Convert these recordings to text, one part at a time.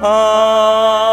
啊。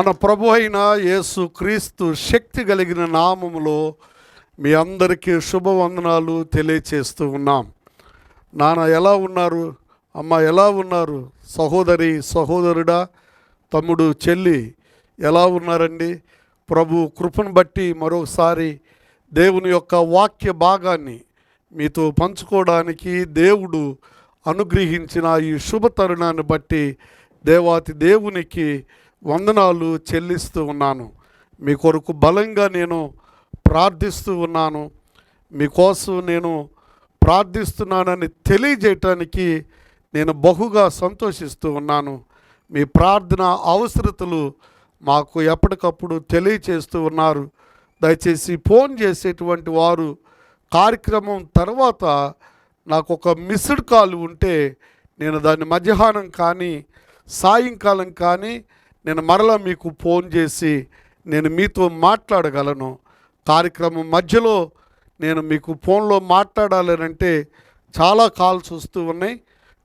మన ప్రభు అయిన యేసు క్రీస్తు శక్తి కలిగిన నామములో మీ అందరికీ శుభవందనాలు తెలియచేస్తూ ఉన్నాం. నాన్న ఎలా ఉన్నారు? అమ్మ ఎలా ఉన్నారు? సహోదరి సహోదరుడా తమ్ముడు చెల్లి ఎలా ఉన్నారండి? ప్రభు కృపను బట్టి మరోసారి దేవుని యొక్క వాక్య భాగాన్ని మీతో పంచుకోవడానికి దేవుడు అనుగ్రహించిన ఈ శుభ తరుణాన్ని బట్టి దేవాతి దేవునికి వందనాలు చెల్లిస్తూ ఉన్నాను. మీ కొరకు బలంగా నేను ప్రార్థిస్తూ ఉన్నాను. మీకోసం నేను ప్రార్థిస్తున్నానని తెలియజేయటానికి నేను బహుగా సంతోషిస్తూ ఉన్నాను. మీ ప్రార్థన అవసరతలు మాకు ఎప్పటికప్పుడు తెలియచేస్తూ ఉన్నారు. దయచేసి ఫోన్ చేసేటువంటి వారు కార్యక్రమం తర్వాత నాకు ఒక మిస్డ్ కాల్ ఉంటే నేను దాన్ని మధ్యాహ్నం కానీ సాయంకాలం కానీ నేను మరలా మీకు ఫోన్ చేసి నేను మీతో మాట్లాడగలను. కార్యక్రమం మధ్యలో నేను మీకు ఫోన్లో మాట్లాడాలనంటే చాలా కాల్స్ వస్తూ ఉన్నాయి.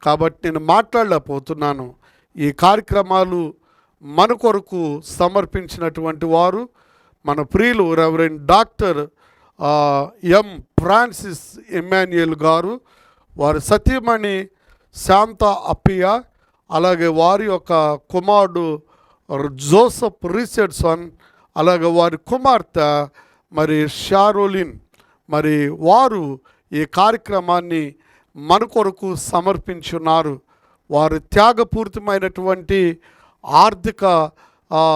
కాబట్టి నేను మాట్లాడలేకపోతున్నాను. ఈ కార్యక్రమాలు మన కొరకు సమర్పించినటువంటి వారు మన ప్రియులు reverend doctor M Francis Emmanuel garu వారి సతీమణి శాంత అప్పియ అలాగే వారి యొక్క కుమారుడు జోసఫ్ రిచర్డ్సన్ అలాగే వారి కుమార్తె మరి షారోలిన్. మరి వారు ఈ కార్యక్రమాన్ని మన కొరకు సమర్పించున్నారు. వారు త్యాగపూరితమైనటువంటి ఆర్థిక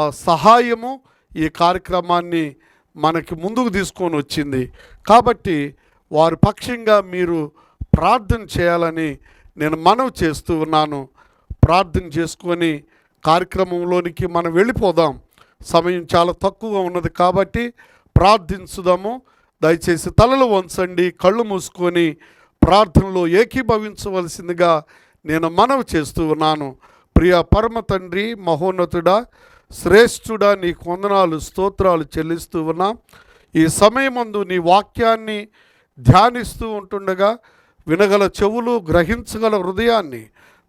సహాయము ఈ కార్యక్రమాన్ని మనకి ముందుకు తీసుకొని వచ్చింది. కాబట్టి వారి పక్షంగా మీరు ప్రార్థన చేయాలని నేను మనవి చేస్తూ ఉన్నాను. ప్రార్థన చేసుకొని కార్యక్రమంలోనికి మనం వెళ్ళిపోదాం. సమయం చాలా తక్కువగా ఉన్నది కాబట్టి ప్రార్థించుదాము. దయచేసి తలలు వంచండి కళ్ళు మూసుకొని ప్రార్థనలో ఏకీభవించవలసిందిగా నేను మనవి చేస్తూ ఉన్నాను. ప్రియ పరమ తండ్రి మహోన్నతుడా శ్రేష్ఠుడా నీ కొందనాలు స్తోత్రాలు చెల్లిస్తూ ఉన్నాం. ఈ సమయమందు నీ వాక్యాన్ని ధ్యానిస్తూ ఉంటుండగా వినగల చెవులు గ్రహించగల హృదయాన్ని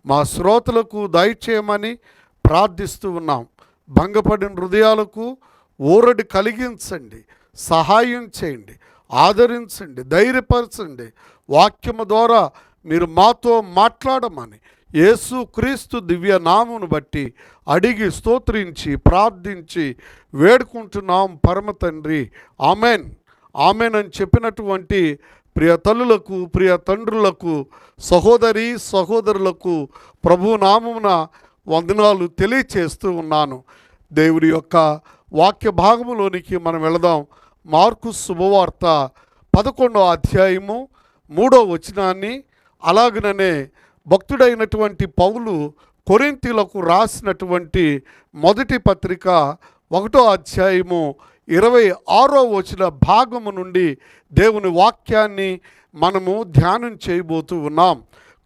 మా శ్రోతలకు దయచేయమని ప్రార్థిస్తూ ఉన్నాం. భంగపడిన హృదయాలకు ఊరడి కలిగించండి. సహాయం చేయండి. ఆదరించండి. ధైర్యపరచండి. వాక్యము ద్వారా మీరు మాతో మాట్లాడమని యేసు క్రీస్తు దివ్య నామును బట్టి అడిగి స్తోత్రించి ప్రార్థించి వేడుకుంటున్నాం పరమ తండ్రి. ఆమెన్. ఆమెన్ అని చెప్పినటువంటి ప్రియ తల్లులకు ప్రియ తండ్రులకు సహోదరి సహోదరులకు ప్రభు నామమున వందనాలు తెలియచేస్తూ ఉన్నాను. దేవుడి యొక్క వాక్య భాగములోనికి మనం వెళదాం. మార్కు శుభవార్త పదకొండో అధ్యాయము మూడో వచనాన్ని. అలాగననే భక్తుడైనటువంటి పౌలు కొరింతీలకు రాసినటువంటి మొదటి పత్రిక ఒకటో అధ్యాయము ఇరవై ఆరో వచ్చిన భాగము నుండి దేవుని వాక్యాన్ని మనము ధ్యానం చేయబోతూ ఉన్నాం.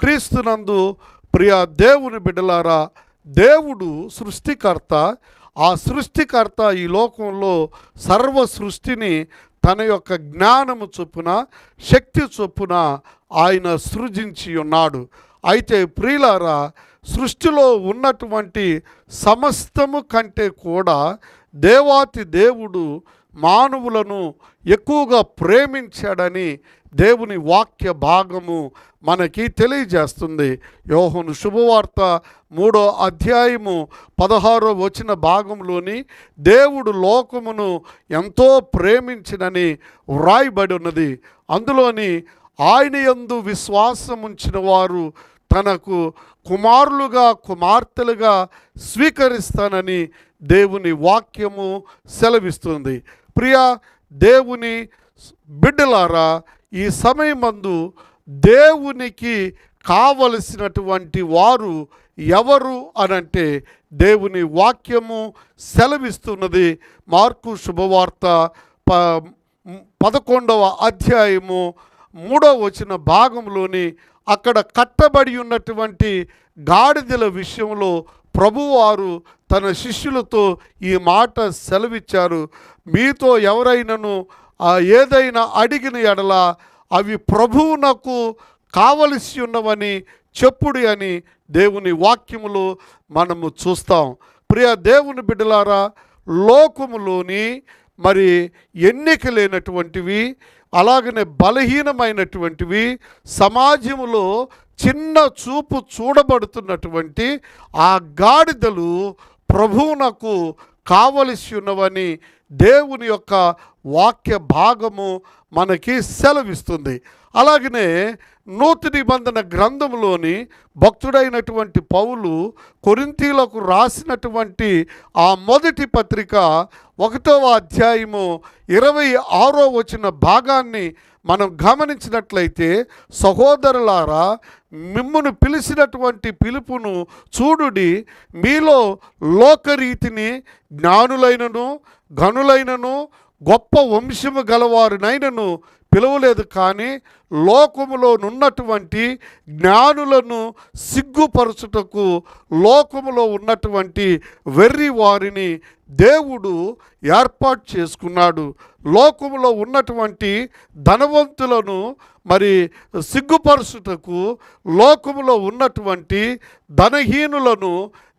క్రీస్తునందు ప్రియ దేవుని బిడ్డలారా దేవుడు సృష్టికర్త. ఆ సృష్టికర్త ఈ లోకంలో సర్వ సృష్టిని తన యొక్క జ్ఞానము చొప్పున శక్తి చొప్పున ఆయన సృజించి ఉన్నాడు. అయితే ప్రియులారా సృష్టిలో ఉన్నటువంటి సమస్తము కంటే కూడా దేవాతి దేవుడు మానవులను ఎక్కువగా ప్రేమించాడని దేవుని వాక్య భాగము మనకి తెలియజేస్తుంది. యోహను శుభవార్త మూడో అధ్యాయము పదహారో వచ్చిన భాగంలోని దేవుడు లోకమును ఎంతో ప్రేమించినని వ్రాయబడి ఉన్నది. అందులోని ఆయన యందు విశ్వాసముంచిన వారు తనకు కుమారులుగా కుమార్తెలుగా స్వీకరిస్తానని దేవుని వాక్యము సెలవిస్తుంది. ప్రియ దేవుని బిడ్డలారా ఈ సమయమందు దేవునికి కావలసినటువంటి వారు ఎవరు అనంటే దేవుని వాక్యము సెలవిస్తున్నది మార్కు శుభవార్త ప పదకొండవ అధ్యాయము మూడవ వచ్చిన భాగంలోని అక్కడ కట్టబడి ఉన్నటువంటి గాడిదల విషయంలో ప్రభువారు తన శిష్యులతో ఈ మాట సెలవిచ్చారు. మీతో ఎవరైనాను ఏదైనా అడిగిన ఎడల అవి ప్రభువునకు కావలసి ఉన్నవని చెప్పుడి అని దేవుని వాక్యములు మనము చూస్తాం. ప్రియ దేవుని బిడ్డలారా లోకములోని మరి ఎన్నిక లేనటువంటివి అలాగనే బలహీనమైనటువంటివి సమాజంలో చిన్న చూపు చూడబడుతున్నటువంటి ఆ గాడిదలు ప్రభువునకు కావలసి ఉన్నవని దేవుని యొక్క వాక్య భాగము మనకి సెలవిస్తుంది. అలాగనే నూతన నిబంధన గ్రంథంలోని భక్తుడైనటువంటి పౌలు కొరింతీలకు రాసినటువంటి ఆ మొదటి పత్రిక ఒకటవ అధ్యాయము ఇరవై ఆరో వచ్చిన భాగాన్ని మనం గమనించినట్లయితే సహోదరులారా మిమ్మును పిలిచినటువంటి పిలుపును చూడుడి. మీలో లోకరీతిని జ్ఞానులైనను గనులైనను గొప్ప వంశము గలవారినైనను పిలవలేదు కానీ లోకములో ఉన్నటువంటి జ్ఞానులను సిగ్గుపరచుటకు లోకములో ఉన్నటువంటి వెర్రి వారిని దేవుడు ఏర్పాటు చేసుకున్నాడు. లోకములో ఉన్నటువంటి ధనవంతులను మరి సిగ్గుపరచుటకు లోకములో ఉన్నటువంటి ధనహీనులను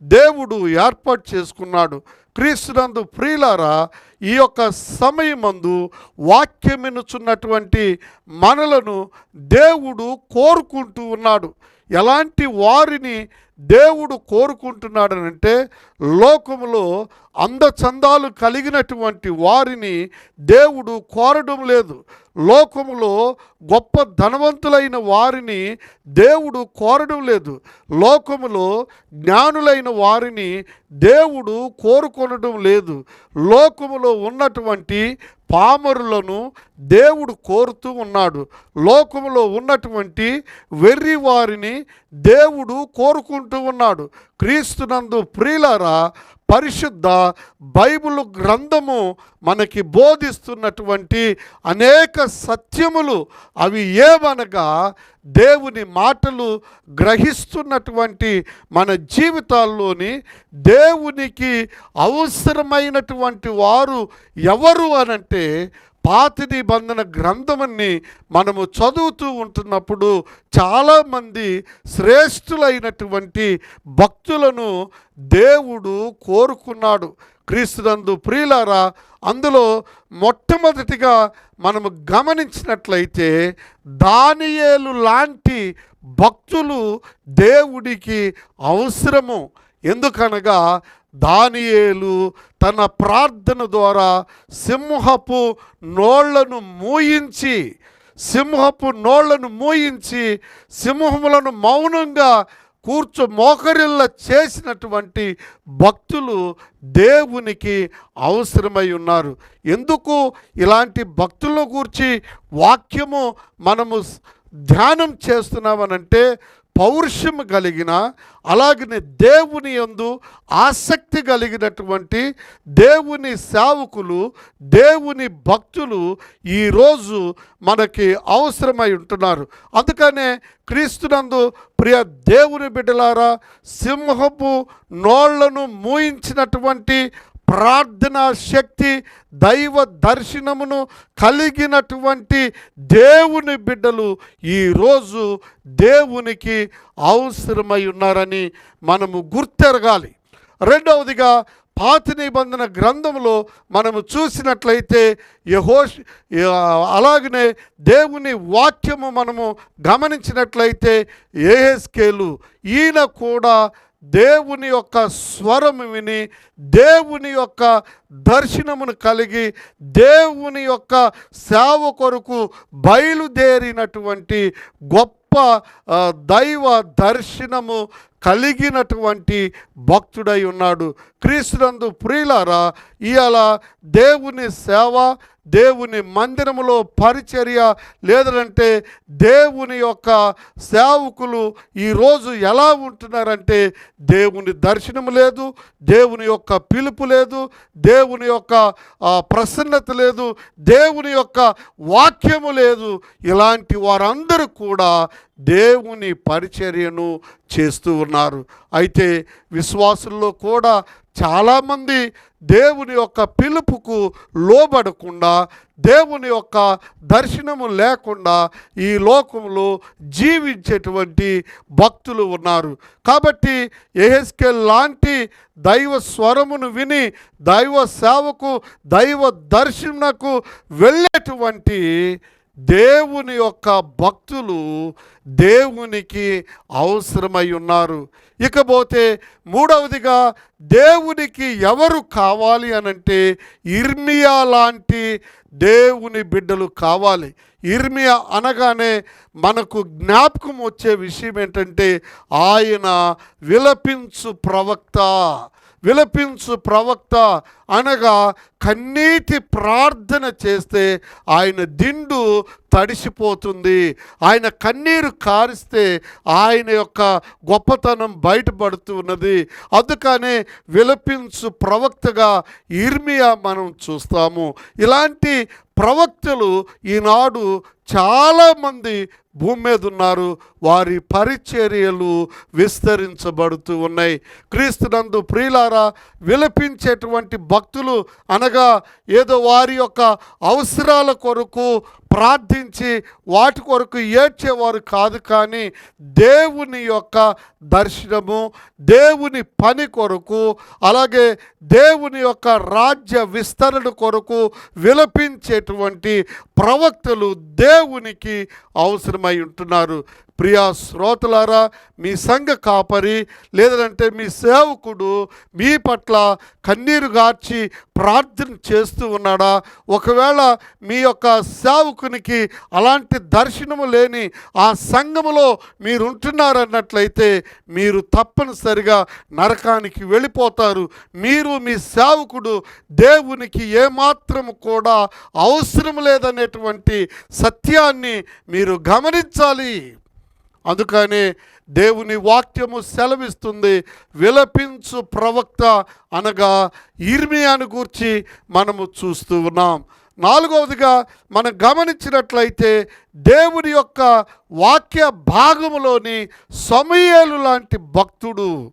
దేవుడు ఏర్పాటు చేసుకున్నాడు. క్రీస్తునందు ప్రియులారా ఈ యొక్క సమయమందు వాక్యమినుచున్నటువంటి మనలను దేవుడు కోరుకుంటూ ఉన్నాడు. ఎలాంటి వారిని దేవుడు కోరుకుంటున్నాడనంటే లోకములో అందచందాలు కలిగినటువంటి వారిని దేవుడు కోరడం లేదు. లోకములో గొప్ప ధనవంతులైన వారిని దేవుడు కోరడం లేదు. లోకములో జ్ఞానులైన వారిని దేవుడు కోరుకొనడం లేదు. లోకములో ఉన్నటువంటి పామరులను దేవుడు కోరుతూ ఉన్నాడు. లోకంలో ఉన్నటువంటి వెర్రి వారిని దేవుడు కోరుకుంటూ ఉన్నాడు. క్రీస్తునందు ప్రియులరా పరిశుద్ధ బైబిల్ గ్రంథము మనకి బోధిస్తున్నటువంటి అనేక సత్యములు. అవి ఏమనగా దేవుని మాటలు గ్రహిస్తున్నటువంటి మన జీవితాల్లోని దేవునికి అవసరమైనటువంటి వారు ఎవరు అనంటే పాత నిబంధన గ్రంథమని మనము చదువుతూ ఉంటున్నప్పుడు చాలామంది శ్రేష్ఠులైనటువంటి భక్తులను దేవుడు కోరుకున్నాడు. క్రీస్తునందు ప్రియులారా అందులో మొట్టమొదటిగా మనము గమనించినట్లయితే దానియేలు లాంటి భక్తులు దేవుడికి అవసరము. ఎందుకనగా దానియేలు తన ప్రార్థన ద్వారా సింహపు నోళ్ళను మూయించి సింహపు నోళ్ళను మూయించి సింహములను మౌనంగా కూర్చో మోకరిల్ల చేసినటువంటి భక్తులు దేవునికి అవసరమై ఉన్నారు. ఎందుకు? ఇలాంటి భక్తుల గురించి వాక్యము మనము ధ్యానం చేస్తున్నామనంటే పౌరుషం కలిగిన అలాగనే దేవుని యందు ఆసక్తి కలిగినటువంటి దేవుని సేవకులు దేవుని భక్తులు ఈరోజు మనకి అవసరమై ఉంటున్నారు. అందుకనే క్రీస్తునందు ప్రియ దేవుని బిడ్డలారా సింహపు నోళ్ళను మూయించినటువంటి ప్రార్థనా శక్తి దైవ దర్శనమును కలిగినటువంటి దేవుని బిడ్డలు ఈరోజు దేవునికి అవసరమై ఉన్నారని మనము గుర్తెరగాలి. రెండవదిగా పాత నిబంధన గ్రంథంలో మనము చూసినట్లయితే యహోష్ అలాగనే దేవుని వాక్యము మనము గమనించినట్లయితే ఏహెస్కేలు ఈయన కూడా దేవుని యొక్క స్వరము విని దేవుని యొక్క దర్శనమును కలిగి దేవుని యొక్క సేవ కొరకు బయలుదేరినటువంటి గొప్ప దైవ దర్శనము కలిగినటువంటి భక్తుడై ఉన్నాడు. క్రీస్తునందు ప్రియులారా ఇవాళ దేవుని సేవ దేవుని మందిరములో పరిచర్య లేదంటే దేవుని యొక్క సేవకులు ఈరోజు ఎలా ఉంటున్నారంటే దేవుని దర్శనం లేదు దేవుని యొక్క పిలుపు లేదు దేవుని యొక్క ప్రసన్నత లేదు దేవుని యొక్క వాక్యము లేదు. ఇలాంటి వారందరూ కూడా దేవుని పరిచర్యను చేస్తూ ఉన్నారు. అయితే విశ్వాసుల్లో కూడా చాలామంది దేవుని యొక్క పిలుపుకు లోబడకుండా దేవుని యొక్క దర్శనము లేకుండా ఈ లోకంలో జీవించేటువంటి భక్తులు ఉన్నారు. కాబట్టి ఎహెస్కెల్ లాంటి దైవ స్వరమును విని దైవ సేవకు దైవ దర్శనకు వెళ్ళేటువంటి దేవుని యొక్క భక్తులు దేవునికి అవసరమై ఉన్నారు. ఇకపోతే మూడవదిగా దేవునికి ఎవరు కావాలి అనంటే ఇర్మియా లాంటి దేవుని బిడ్డలు కావాలి. ఇర్మియా అనగానే మనకు జ్ఞాపకం వచ్చే విషయం ఏంటంటే ఆయన విలపించు ప్రవక్త. విలపించు ప్రవక్త అనగా కన్నీటి ప్రార్థన చేస్తే ఆయన దిండు తడిసిపోతుంది. ఆయన కన్నీరు కారిస్తే ఆయన యొక్క గొప్పతనం బయటపడుతున్నది. అందుకనే విలపించు ప్రవక్తగా ఇర్మియా మనం చూస్తాము. ఇలాంటి ప్రవక్తలు ఈనాడు చాలామంది భూమి మీద ఉన్నారు. వారి పరిచర్యలు విస్తరించబడుతూ ఉన్నాయి. క్రీస్తునందు ప్రియులారా విలపించేటువంటి భక్తులు అనగా ఏదో వారి యొక్క అవసరాల కొరకు ప్రార్థించి వాటి కొరకు ఏడ్చేవారు కాదు కానీ దేవుని యొక్క దర్శనము దేవుని పని కొరకు అలాగే దేవుని యొక్క రాజ్య విస్తరణ కొరకు విలపించేటువంటి ప్రవక్తలు దేవునికి అవసరమై ఉంటున్నారు. ప్రియా శ్రోతలారా మీ సంఘ కాపరి లేదంటే మీ సేవకుడు మీ పట్ల కన్నీరు గార్చి ప్రార్థన చేస్తూ ఉన్నాడా? ఒకవేళ మీ యొక్క సేవకునికి అలాంటి దర్శనము లేని ఆ సంఘములో మీరు ఉంటున్నారన్నట్లయితే మీరు తప్పనిసరిగా నరకానికి వెళ్ళిపోతారు. మీరు మీ సేవకుడు దేవునికి ఏమాత్రం కూడా అవసరం లేదనేటువంటి సత్యాన్ని మీరు గమనించాలి. అందుకని దేవుని వాక్యము సెలవిస్తుంది. విలపించు ప్రవక్త అనగా ఇర్మియాను గూర్చి మనము చూస్తూ ఉన్నాం. నాలుగవదిగా మనం గమనించినట్లయితే దేవుని యొక్క వాక్య భాగములోని సమయలు లాంటి భక్తుడు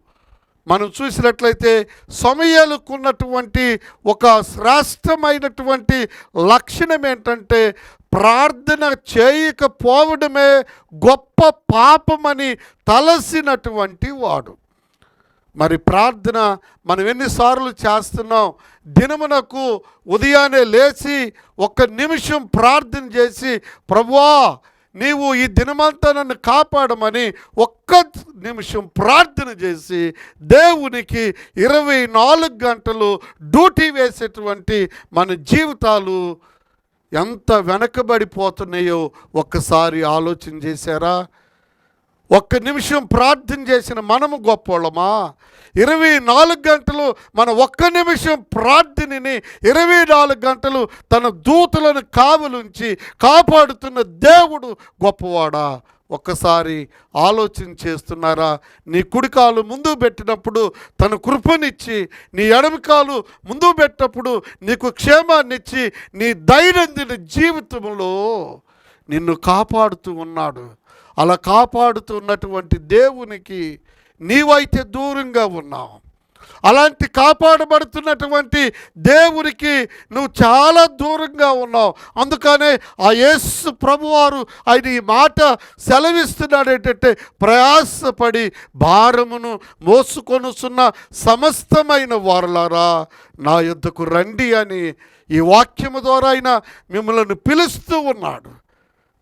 మనం చూసినట్లయితే సమయాలకున్నటువంటి ఒక శ్రేష్టమైనటువంటి లక్షణం ఏంటంటే ప్రార్థన చేయకపోవడమే గొప్ప పాపమని తలసినటువంటి వాడు. మరి ప్రార్థన మనం ఎన్నిసార్లు చేస్తున్నాం? దినమునకు ఉదయాన్నే లేచి ఒక్క నిమిషం ప్రార్థన చేసి ప్రభువా నీవు ఈ దినమంతా నన్ను కాపాడమని ఒక్క నిమిషం ప్రార్థన చేసి దేవునికి ఇరవై నాలుగు గంటలు డ్యూటీ వేసేటువంటి మన జీవితాలు ఎంత వెనకబడిపోతున్నాయో ఒక్కసారి ఆలోచన చేశారా? ఒక్క నిమిషం ప్రార్థన చేసిన మనము గొప్పవాళ్ళమా ఇరవై నాలుగు గంటలు మన ఒక్క నిమిషం ప్రార్థనని ఇరవై నాలుగు గంటలు తన దూతలను కావలుంచి కాపాడుతున్న దేవుడు గొప్పవాడా? ఒక్కసారి ఆలోచన చేస్తున్నారా? నీ కుడికాలు ముందు పెట్టినప్పుడు తన కృపనిచ్చి నీ ఎడమకాలు ముందు పెట్టినప్పుడు నీకు క్షేమాన్నిచ్చి నీ దైనందిన జీవితంలో నిన్ను కాపాడుతూ ఉన్నాడు. అలా కాపాడుతున్నటువంటి దేవునికి నీవైతే దూరంగా ఉన్నావు. అలాంటి కాపాడబడుతున్నటువంటి దేవునికి నువ్వు చాలా దూరంగా ఉన్నావు. అందుకనే ఆ యేసు ప్రభువారు ఆయన ఈ మాట సెలవిస్తున్నాడు ఏంటంటే ప్రయాసపడి భారమును మోసుకొనుచున్న సమస్తమైన వారలారా నా యుద్ధకు రండి అని ఈ వాక్యము ద్వారా ఆయన మిమ్మల్ని పిలుస్తూ ఉన్నాడు.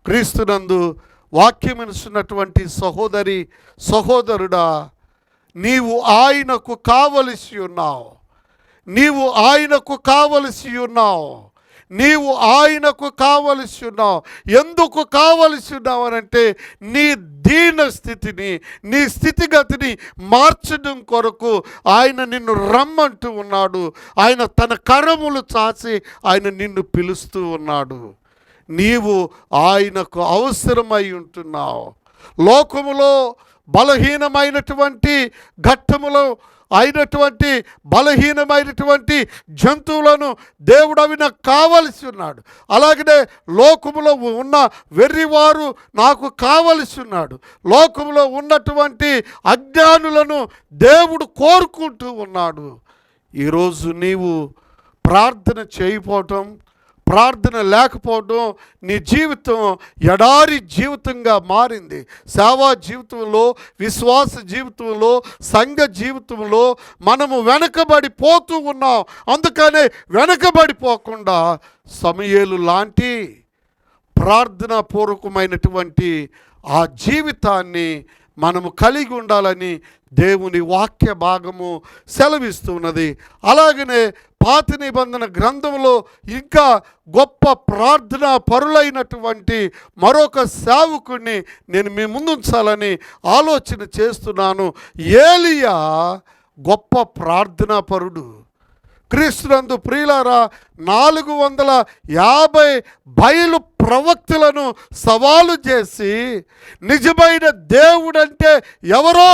క్రీస్తునందు వాక్యమిస్తున్నటువంటి సహోదరి సహోదరుడా నీవు ఆయనకు కావలసి ఉన్నావు. నీవు ఆయనకు కావలసి ఉన్నావు. నీవు ఆయనకు కావలసి ఉన్నావు. ఎందుకు కావలసి ఉన్నావు నీ దీన స్థితిని నీ స్థితిగతిని మార్చడం కొరకు ఆయన నిన్ను రమ్మంటూ ఉన్నాడు. ఆయన తన కరములు చాచి ఆయన నిన్ను పిలుస్తూ ఉన్నాడు. నీవు ఆయనకు అవసరమై ఉంటున్నావు. లోకములో బలహీనమైనటువంటి ఘట్టములో అయినటువంటి బలహీనమైనటువంటి జంతువులను దేవుడు అవి నాకు కావలసి ఉన్నాడు. అలాగనే లోకములో ఉన్న వెర్రివారు నాకు కావలసి ఉన్నాడు. లోకములో ఉన్నటువంటి అజ్ఞానులను దేవుడు కోరుకుంటూ ఉన్నాడు. ఈరోజు నీవు ప్రార్థన చేయపోవటం ప్రార్థన లేకపోవడం నీ జీవితం ఎడారి జీవితంగా మారింది. సేవా జీవితంలో విశ్వాస జీవితంలో సంఘ జీవితంలో మనము వెనకబడిపోతూ ఉన్నాం. అందుకనే వెనకబడిపోకుండా సమయలు లాంటి ప్రార్థనాపూర్వకమైనటువంటి ఆ జీవితాన్ని మనము కలిగి ఉండాలని దేవుని వాక్య భాగము సెలవిస్తున్నది. అలాగనే పాత నిబంధన గ్రంథంలో ఇంకా గొప్ప ప్రార్థన పరులైనటువంటి మరొక సేవకుడిని నేను మీ ముందుంచాలని ఆలోచన చేస్తున్నాను. ఏలియా గొప్ప ప్రార్థనా పరుడు. క్రీస్తునందు ప్రియులారా నాలుగు వందల యాభై బయలు ప్రవక్తులను సవాలు చేసి నిజమైన దేవుడంటే ఎవరో?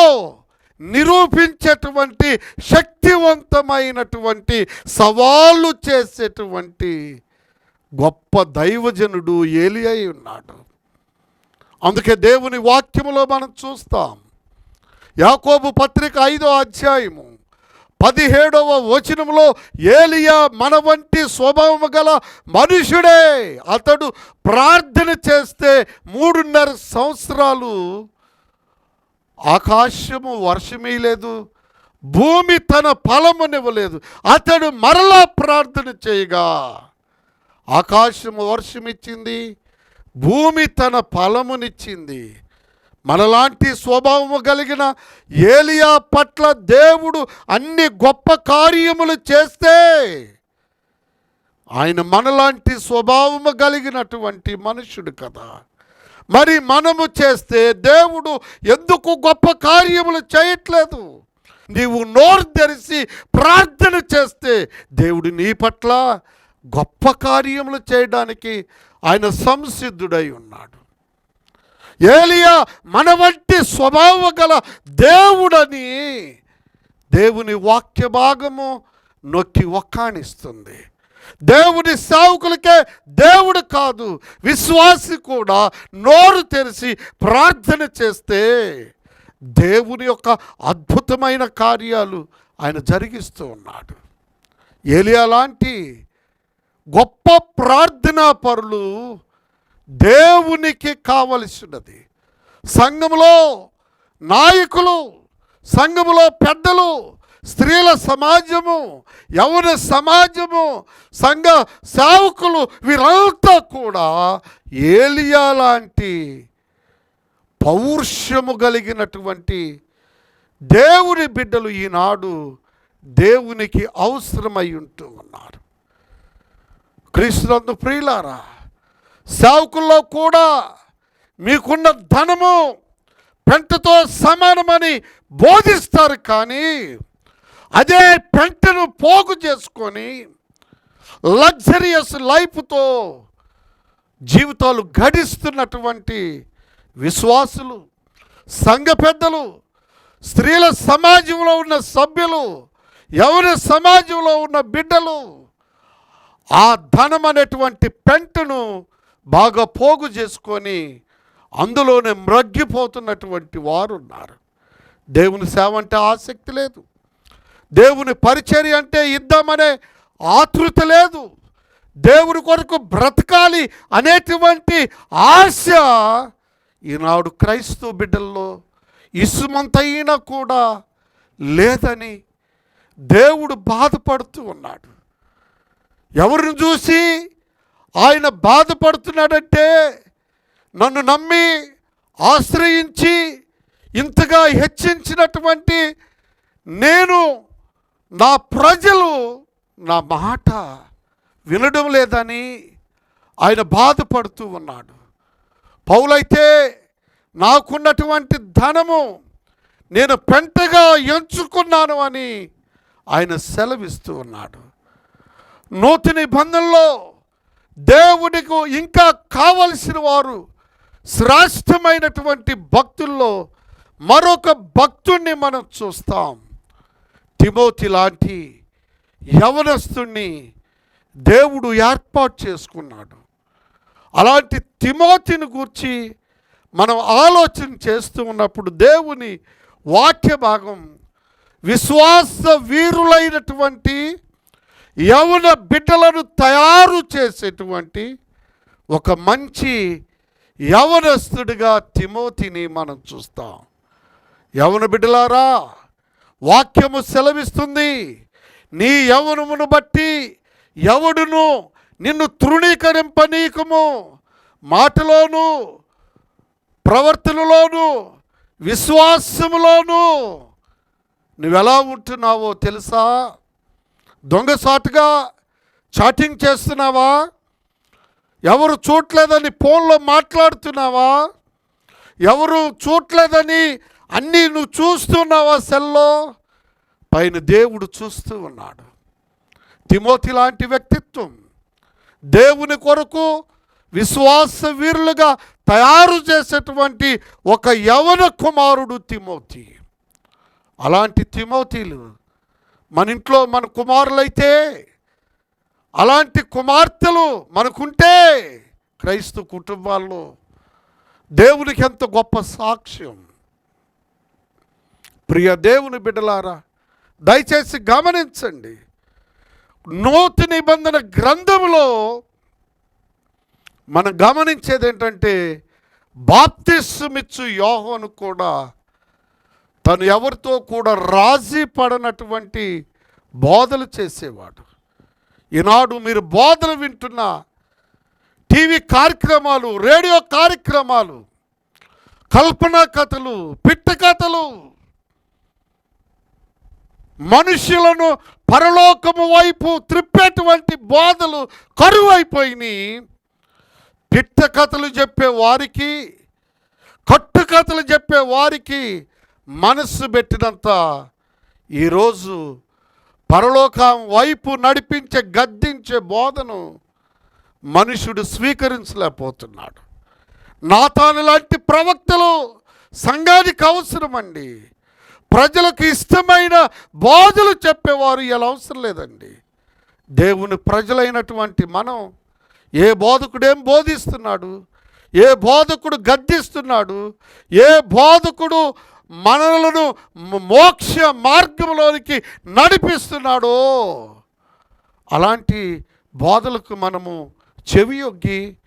నిరూపించేటువంటి శక్తివంతమైనటువంటి సవాళ్ళు చేసేటువంటి గొప్ప దైవజనుడు ఏలి అయి ఉన్నాడు. అందుకే దేవుని వాక్యములో మనం చూస్తాం. యాకోబు పత్రిక ఐదో అధ్యాయము పదిహేడవ వచనంలో ఏలియా మన వంటి స్వభావము గల మనుషుడే. అతడు ప్రార్థన చేస్తే మూడున్నర సంవత్సరాలు ఆకాశము వర్షమే లేదు భూమి తన ఫలమునివ్వలేదు. అతడు మరలా ప్రార్థన చేయగా ఆకాశము వర్షమిచ్చింది భూమి తన ఫలమునిచ్చింది. మనలాంటి స్వభావము కలిగిన ఏలియా పట్ల దేవుడు అన్ని గొప్ప కార్యములు చేస్తే ఆయన మనలాంటి స్వభావము కలిగినటువంటి మనుషుడు కదా. మరి మనము చేస్తే దేవుడు ఎందుకు గొప్ప కార్యములు చేయట్లేదు? నీవు నోరు తెరిచి ప్రార్థన చేస్తే దేవుడు నీ పట్ల గొప్ప కార్యములు చేయడానికి ఆయన సంసిద్ధుడై ఉన్నాడు. ఏలియా మన వంటి స్వభావ గల దేవుడని దేవుని వాక్య భాగము నొక్కి ఒక్కాణిస్తుంది దేవుని సేవకులకే దేవుడు కాదు. విశ్వాసి కూడా నోరు తెరిచి ప్రార్థన చేస్తే దేవుని యొక్క అద్భుతమైన కార్యాలు ఆయన జరిగిస్తూ ఉన్నాడు. ఏలియా లాంటి గొప్ప ప్రార్థనా పరులు దేవునికి కావలసినది. సంఘములో నాయకులు సంఘములో పెద్దలు స్త్రీల సమాజము యవన సమాజము సంఘ సేవకులు వీరంతా కూడా ఏలియా లాంటి పౌరుషము కలిగినటువంటి దేవుని బిడ్డలు ఈనాడు దేవునికి అవసరమై ఉంటూ ఉన్నారు. క్రీస్తునందు ప్రియులారా సేవకుల్లో కూడా మీకున్న ధనము పెంటతో సమానమని బోధిస్తారు కానీ అదే పెంటను పోగు చేసుకొని లగ్జరియస్ లైఫ్తో జీవితాలు గడిస్తున్నటువంటి విశ్వాసులు సంఘ పెద్దలు స్త్రీల సమాజంలో ఉన్న సభ్యులు ఎవరి సమాజంలో ఉన్న బిడ్డలు ఆ ధనం అనేటువంటి పెంటను బాగా పోగు చేసుకొని అందులోనే మ్రగ్గిపోతున్నటువంటి వారు ఉన్నారు దేవుని సేవ అంటే ఆసక్తి లేదు. దేవుని పరిచర్య అంటే ఇద్దామనే ఆతృత లేదు. దేవుని కొరకు బ్రతకాలి అనేటువంటి ఆశ ఈనాడు క్రైస్తవ బిడ్డల్లో ఇసుమంతైనా కూడా లేదని దేవుడు బాధపడుతూ ఉన్నాడు. ఎవరిని చూసి ఆయన బాధపడుతున్నాడంటే నన్ను నమ్మి ఆశ్రయించి ఇంతగా హెచ్చించినటువంటి నేను నా ప్రజలు నా మాట వినడం లేదని ఆయన బాధపడుతూ ఉన్నాడు. పౌలైతే నాకున్నటువంటి ధనము నేను పెంటగా ఎంచుకున్నాను అని ఆయన సెలవిస్తూ ఉన్నాడు. నూతన నిబంధనలో దేవుడికి ఇంకా కావలసిన వారు శ్రేష్టమైనటువంటి భక్తుల్లో మరొక భక్తుణ్ణి మనం చూస్తాం. తిమోతి లాంటి యవనస్తుణ్ణి దేవుడు ఏర్పాటు చేసుకున్నాడు. అలాంటి తిమోతిని గూర్చి మనం ఆలోచన చేస్తూ ఉన్నప్పుడు దేవుని వాక్య భాగం విశ్వాస వీరులైనటువంటి యవన బిడ్డలను తయారు చేసేటువంటి ఒక మంచి యవనస్తుడిగా తిమోతిని మనం చూస్తాం. యవన బిడ్డలారా వాక్యము సెలవిస్తుంది. నీ యవనమును బట్టి ఎవడును నిన్ను తృణీకరింపనీకము మాటలోను ప్రవర్తనలోను విశ్వాసములోను నువ్వెలా ఉంటున్నావో తెలుసా? దొంగసాటుగా చాటింగ్ చేస్తున్నావా? ఎవరు చూడలేదని ఫోన్లో మాట్లాడుతున్నావా? ఎవరు చూడలేదని అన్నీ నువ్వు చూస్తున్నావా సెల్లో? పైన దేవుడు చూస్తూ ఉన్నాడు. తిమోతి లాంటి వ్యక్తిత్వం దేవుని కొరకు విశ్వాస వీరులుగా తయారు చేసేటువంటి ఒక యవన కుమారుడు తిమోతి. అలాంటి తిమోతిలు మన ఇంట్లో మన కుమారులైతే అలాంటి కుమార్తెలు మనకుంటే క్రైస్తవ కుటుంబాల్లో దేవునికి ఎంత గొప్ప సాక్ష్యం. ప్రియ దేవుని బిడ్డలారా దయచేసి గమనించండి. నూతి నిబంధన గ్రంథంలో మనం గమనించేది ఏంటంటే బాప్తిస్మిచ్చు యోహోను కూడా తను ఎవరితో కూడా రాజీ పడనటువంటి బోధలు చేసేవాడు. ఈనాడు మీరు బోధలు వింటున్న టీవీ కార్యక్రమాలు రేడియో కార్యక్రమాలు కల్పనా కథలు పిట్ట కథలు మనుషులను పరలోకము వైపు త్రిప్పేటువంటి బోధలు కరువైపోయినాయి పిట్ట కథలు చెప్పే వారికి కట్టు కథలు చెప్పే వారికి మనస్సు పెట్టినంత ఈరోజు పరలోకం వైపు నడిపించే గద్దించే బోధను మనుషుడు స్వీకరించలేకపోతున్నాడు. నాతాను లాంటి ప్రవక్తలు సంఘానికి అవసరమండి. ప్రజలకు ఇష్టమైన బోధలు చెప్పేవారు ఇలా అవసరం లేదండి. దేవుని ప్రజలైనటువంటి మనం ఏ బోధకుడేం బోధిస్తున్నాడు? ఏ బోధకుడు గద్దిస్తున్నాడు? ఏ బోధకుడు మనలను మోక్ష మార్గంలోనికి నడిపిస్తున్నాడో? అలాంటి బోధలకు మనము చెవియొగ్గి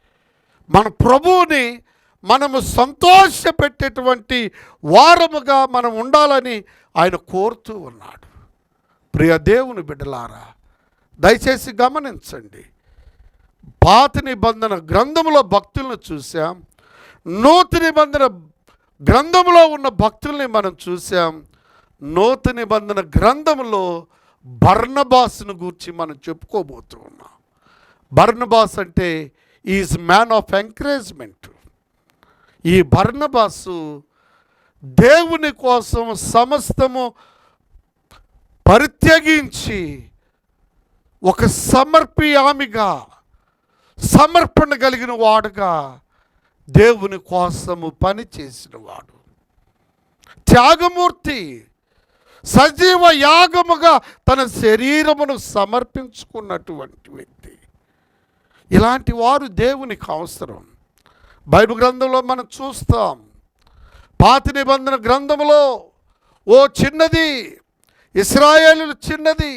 మన ప్రభువుని మనము సంతోషపెట్టేటువంటి వారముగా మనం ఉండాలని ఆయన కోరుతూ ఉన్నాడు. ప్రియ దేవుని బిడ్డలారా దయచేసి గమనించండి. పాత నిబంధన గ్రంథంలో భక్తులను చూసాం నూతన నిబంధన గ్రంథంలో ఉన్న భక్తుల్ని మనం చూసాం నూతన నిబంధన గ్రంథంలో బర్ణబాస్ను గూర్చి మనం చెప్పుకోబోతూ ఉన్నాం బర్ణబాస్ అంటే ఈజ్ మ్యాన్ ఆఫ్ ఎంకరేజ్మెంట్. ఈ బర్ణబాసు దేవుని కోసం సమస్తము పరిత్యగించి ఒక సమర్పియామిగా సమర్పణ కలిగిన వాడుగా దేవుని కోసము పని చేసినవాడు. త్యాగమూర్తి సజీవ యాగముగా తన శరీరమును సమర్పించుకున్నటువంటి వ్యక్తి. ఇలాంటి వారు దేవునికి అవసరం. బైబిల్ గ్రంథంలో మనం చూస్తాం. పాత నిబంధన గ్రంథంలో ఓ చిన్నది ఇస్రాయేలు చిన్నది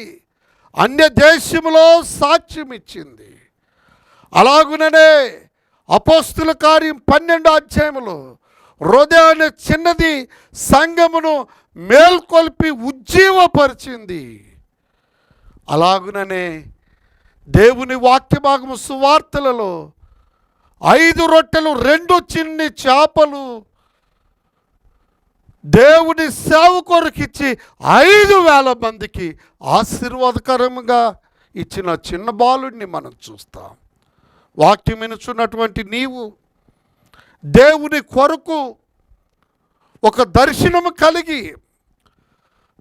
అన్య దేశములో సాక్ష్యం ఇచ్చింది అలాగుననే అపోస్తుల కార్యం పన్నెండు అధ్యాయములు హృదయ అనే చిన్నది సంఘమును మేల్కొల్పి ఉజ్జీవపరిచింది. అలాగుననే దేవుని వాక్య భాగము సువార్తలలో ఐదు రొట్టెలు రెండు చిన్ని చేపలు. దేవుని సేవ కొరకిచ్చి ఐదు వేల మందికి ఆశీర్వాదకరంగా ఇచ్చిన చిన్న బాలుడిని మనం చూస్తాం. వాక్యం వినుచున్నటువంటి నీవు దేవుని కొరకు ఒక దర్శనము కలిగి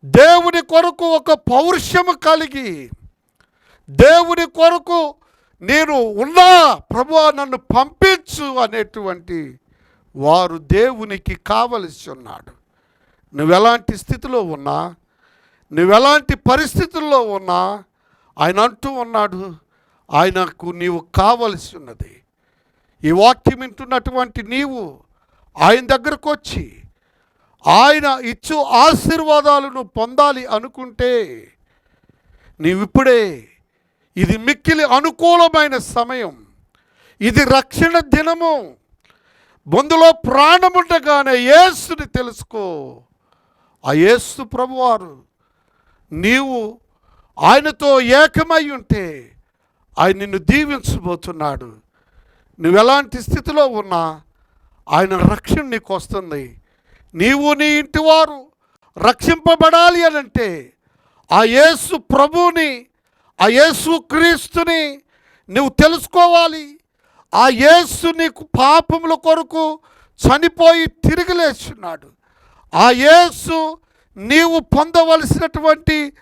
దేవుని కొరకు ఒక పౌరుషము కలిగి దేవుని కొరకు నేను ఉన్నా ప్రభు నన్ను పంపించు అనేటువంటి వారు దేవునికి కావలసి ఉన్నాడు. నువ్వెలాంటి స్థితిలో ఉన్నా నువ్వెలాంటి పరిస్థితుల్లో ఉన్నా ఆయన అంటూ ఉన్నాడు ఆయనకు నీవు కావలసి ఉన్నది. ఈ వాక్యం వింటున్నటువంటి నీవు ఆయన దగ్గరకు వచ్చి ఆయన ఇచ్చు ఆశీర్వాదాలను పొందాలి అనుకుంటే నీవిప్పుడే ఇది మిక్కిలి అనుకూలమైన సమయం. ఇది రక్షణ దినము. బొందులో ప్రాణముండగానే యేసుని తెలుసుకో. ఆ యేసు ప్రభువారు నీవు ఆయనతో ఏకమై ఉంటే ఆయన నిన్ను దీవించబోతున్నాడు. నువ్వు ఎలాంటి స్థితిలో ఉన్నా ఆయన రక్షణ నీకు వస్తుంది. నీవు నీ ఇంటివారు రక్షింపబడాలి అని అంటే ఆ యేసు ప్రభువుని ఆ యేసు క్రీస్తుని నువ్వు తెలుసుకోవాలి. ఆ యేసు నీకు పాపముల కొరకు చనిపోయి తిరిగి లేచున్నాడు. ఆ యేసు నీవు పొందవలసినటువంటి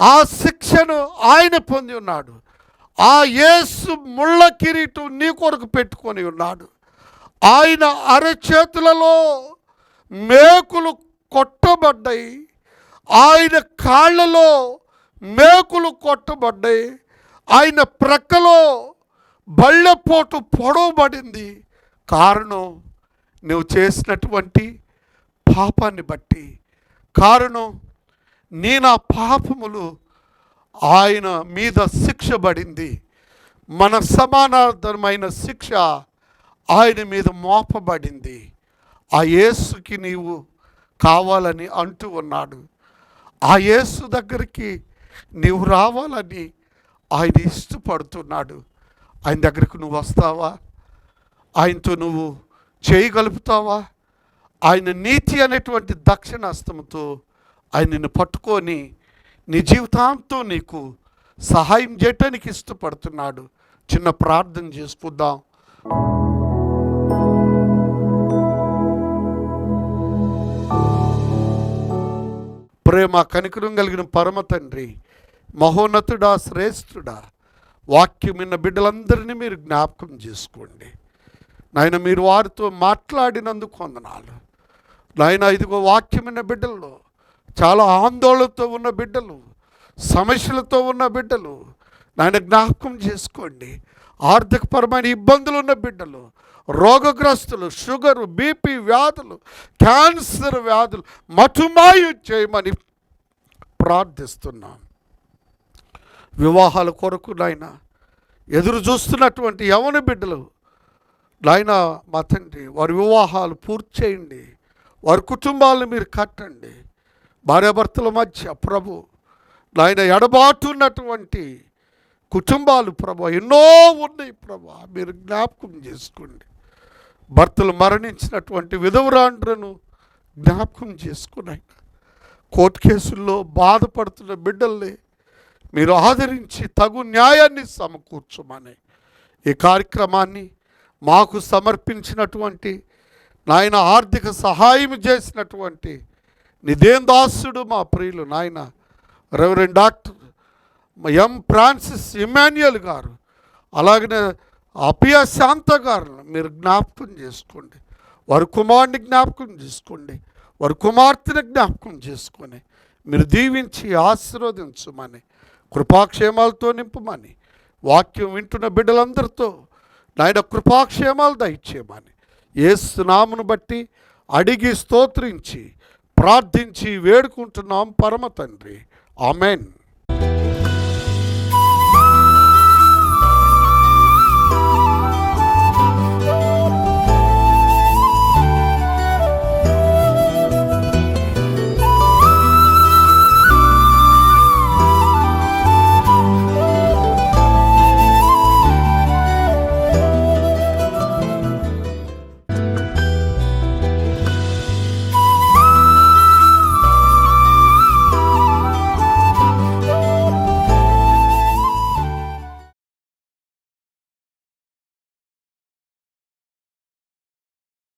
ఆ శిక్షను ఆయన పొంది ఉన్నాడు. ఆ యేసు ముళ్ళ కిరీటం నీ కొరకు పెట్టుకొని ఉన్నాడు. ఆయన అరచేతులలో మేకులు కొట్టబడ్డాయి. ఆయన కాళ్ళలో మేకులు కొట్టబడ్డాయి. ఆయన ప్రక్కలో బళ్ళెపోటు పొడవబడింది. కారణం నువ్వు చేసినటువంటి పాపాన్ని బట్టి. కారణం నీ నా పాపములు ఆయన మీద శిక్షబడింది. మన సమానార్థమైన శిక్ష ఆయన మీద మోపబడింది. ఆ యేసుకి నీవు కావాలని అంటూ ఉన్నాడు. ఆ యేసు దగ్గరికి నీవు రావాలని ఆయన ఇష్టపడుతున్నాడు. ఆయన దగ్గరకు నువ్వు వస్తావా? ఆయనతో నువ్వు చేయగలుగుతావా? ఆయన నీతి అనేటువంటి దక్షిణాస్తంతో ఆయన నిన్ను పట్టుకొని నీ జీవితాంతం నీకు సహాయం చేయటానికి ఇష్టపడుతున్నాడు. చిన్న ప్రార్థన చేసుకుందాం. ప్రేమ కనికరం కలిగిన పరమ తండ్రి మహోన్నతుడా శ్రేష్ఠుడా వాక్యం విన్న బిడ్డలందరినీ మీరు జ్ఞాపకం చేసుకోండి. నాయన మీరు వారితో మాట్లాడినందుకు వందనాలు. నాయన ఇదిగో వాక్యం విన్న బిడ్డల్లో చాలా ఆందోళనతో ఉన్న బిడ్డలు సమస్యలతో ఉన్న బిడ్డలు నాయన జ్ఞాపకం చేసుకోండి. ఆర్థికపరమైన ఇబ్బందులు ఉన్న బిడ్డలు రోగగ్రస్తులు షుగరు బీపీ వ్యాధులు క్యాన్సర్ వ్యాధులు మటుమాయు చేయమని ప్రార్థిస్తున్నాం. వివాహాల కొరకు నాయన ఎదురు చూస్తున్నటువంటి యవన బిడ్డలు నాయన మా తండ్రి వారి వివాహాలు పూర్తి చేయండి. వారి కుటుంబాలను మీరు కట్టండి. భార్యాభర్తల మధ్య ప్రభు నాయన ఎడబాటు ఉన్నటువంటి కుటుంబాలు ప్రభు ఎన్నో ఉన్నాయి ప్రభు. మీరు జ్ఞాపకం చేసుకోండి. భర్తలు మరణించినటువంటి విధవరాండ్రను జ్ఞాపకం చేసుకున్నాయి కోర్టు కేసుల్లో బాధపడుతున్న బిడ్డల్ని మీరు ఆదరించి తగు న్యాయాన్ని సమకూర్చమని ఈ కార్యక్రమాన్ని మాకు సమర్పించినటువంటి నాయన ఆర్థిక సహాయం చేసినటువంటి నిదేన్ దాసుడు మా ప్రియులు నాయన reverend doctor M Francis Emmanuel garu అలాగనే అపియా శాంత గారు మీరు జ్ఞాపకం చేసుకోండి. వారి కుమారుని జ్ఞాపకం చేసుకోండి. వారి కుమార్తెని జ్ఞాపకం చేసుకొని మీరు దీవించి ఆశీర్వదించమని కృపాక్షేమాలతో నింపమని. వాక్యం వింటున్న బిడ్డలందరితో నాయన కృపాక్షేమాలు దయచేయమని. ఏసునామును బట్టి అడిగి స్తోత్రించి ప్రార్థించి వేడుకుంటున్నాం పరమ తండ్రి. ఆమెన్.